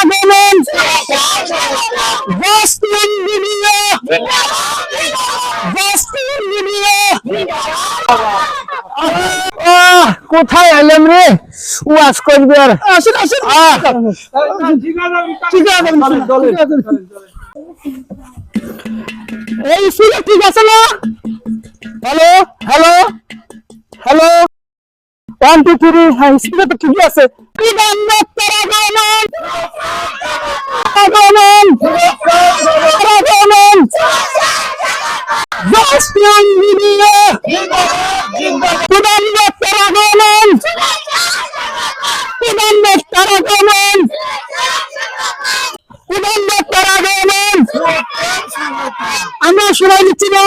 আগমন। বিডিও কোথায় এলাম রে? ওয়াজ করবি আর। আসেন আসেন। ঠিক আছে এই ছিল ঠিক আছে না? Hello hello hello one two three হ্যাঁ স্পিডে তো ঠিকই আছে প্রধানমন্ত্রীর আগমন আগমন আগমন জাস্টিন বিডিও প্রধানমন্ত্রীর আগমন প্রধানমন্ত্রীর আগমন প্রধানমন্ত্রীর আগমন আমরা শোনাই দিচ্ছি না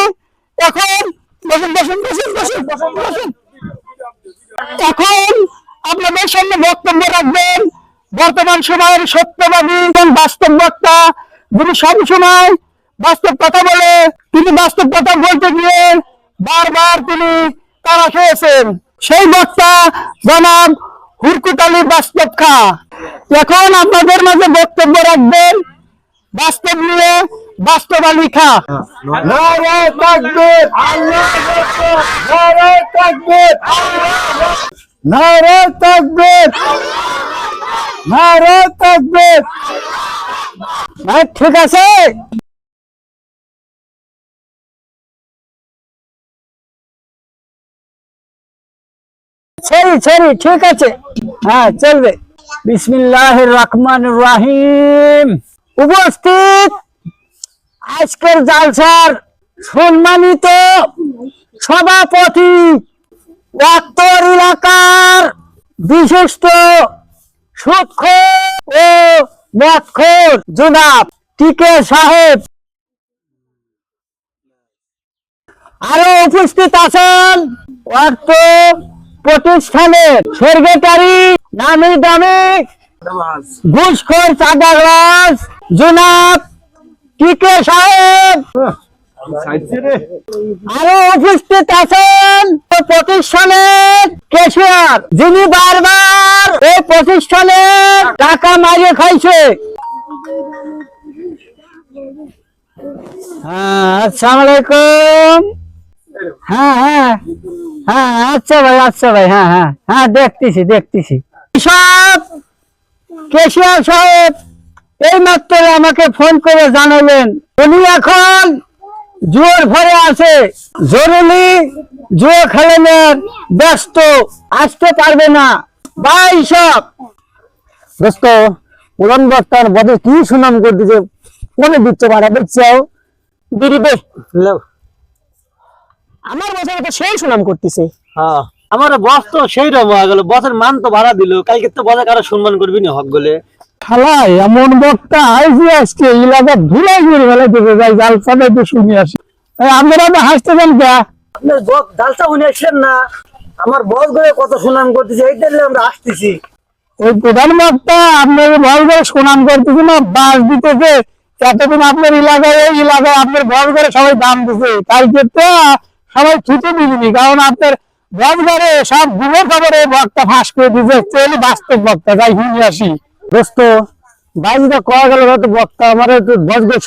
এখন বসুন বসুন বসুন বসুন বসুন বসুন এখন আপনাদের সামনে বক্তব্য রাখবেন। বর্তমান সময়ের সত্যবাদী এবং বাস্তব বক্তা যিনি সব সময় বাস্তব কথা বলে, তিনি বাস্তব কথা বলতে গিয়ে বারবার তিনি তারা খেয়েছেন। সেই বক্তা জনাব হুরকুত আলী বাস্তব খা এখন আপনাদের মাঝে বক্তব্য রাখবেন। বাস্তব নিয়ে বাস্তব আলী খা। নারায় তাকবীর। আল্লাহু আকবার নারায় তাকবীর। নারায় তাকবীর। নারায় তাকবীর। হ্যাঁ, ঠিক আছে? সরি সরি ঠিক আছে। হ্যাঁ চলবে। বিসমিল্লাহ রহমান রাহিম। উপস্থিত আজকের জালসার সম্মানিত সভাপতি উত্তর এলাকার বিশিষ্ট সূক্ষ্ম ও মৎখর জনাব টিকে সাহেব। আরও উপস্থিত আছেন অর্থ প্রতিষ্ঠানের সেক্রেটারি নামি দামি ঘুষখোর চাঁদাবাজ জনাব টিকে সাহেব? আরও উপস্থিত আছেন প্রতিষ্ঠানের কেশিয়ার যিনি বারবার এই প্রতিষ্ঠানের টাকা মারিয়ে খাইছে। হ্যাঁ আসসালামু আলাইকুম। হ্যাঁ হ্যাঁ হ্যাঁ আচ্ছা ভাই আচ্ছা ভাই হ্যাঁ হ্যাঁ হ্যাঁ দেখতেছি দেখতেছি। সব কেশিয়ার সাহেব। এই মাত্র আমাকে ফোন করে জানালেন। উনি এখন জোর ভরে আছে। জরুরি জুয়ো খেলেনের ব্যস্ত আসতে পারবে না। ভাই সব। দোস্ত পুরান বক্তার বদে কি সুনাম করতেছে মনে দিচ্ছে পারা দেখছ দিদিবে আমার বছর তো সেই সুনাম করতেছে। হ্যাঁ। আমার বস তো সেই রকম হয়ে গেল। বসের মান তো ভাড়া দিল। কালকে তো বসে কারও সম্মান করবি না হক গলে। খালাই এমন বক্তা আইসি আজকে এলাকা ধুলাই করে ফেলে দিতে যাই জাল সবাই তো শুনে আসি। আপনারা তো হাসতে দেন কে? আপনার বস ডালটা উনি আসছেন না। আমার বস করে কত সুনাম করতেছে এই দিলে আমরা আসতেছি ওই প্রধান বক্তা আপনার ভয় করে সুনাম করতেছে না বাস দিতেছে। এতদিন আপনার এলাকায় এই এলাকায় আপনার ভয় করে সবাই দাম দিছে। কালকে তো সবাই ছুটে দিবি কারণ আপনার ভয় করে সবগুলো খবরে বক্তা ফাঁস করে চলি বাস্তব বক্তা তাই শুনে আসি। দোস্ত কয়া গেল হয়তো বক্তা? আমার একটু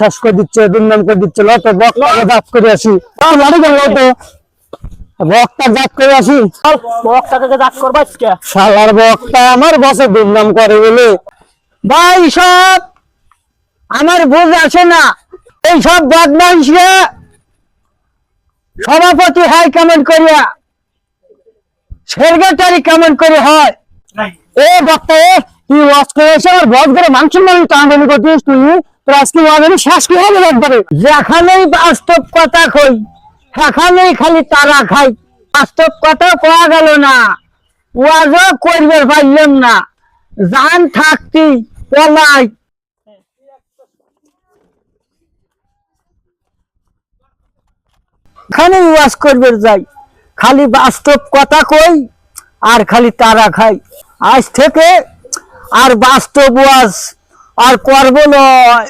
শেষ করে দিচ্ছে দুর্নাম করে দিচ্ছে বক্তা জাত করে আসি। গেল বক্তা জাত করে আসি। বক্তাকে করবা শালার বক্তা আমার বসে দুর্নাম করে বলে। ভাই সব আমার বুঝ আসে না। এই সব বদমাইশরা সভাপতি হয় কেমন করিয়া। সেক্রেটারি কেমন করে হয়। এ বক্তা এ তুই ওয়াজ করে এসে আমার বস করে মাংস মাংস টানাটানি করছিস তুই? তোর আজকে ওয়াজ আমি শেষ করে হবে একবারে। যেখানেই বাস্তব কথা কই, সেখানেই খালি তারা খাই। বাস্তব কথা পাওয়া গেল না? ওয়াজও করবে পারলাম না। জান থাকতি পলাই। খালি ওয়াজ করবে যাই। খালি বাস্তব কথা কই আর খালি তারা খাই। আজ থেকে আর বাস্তব আর করব নয়।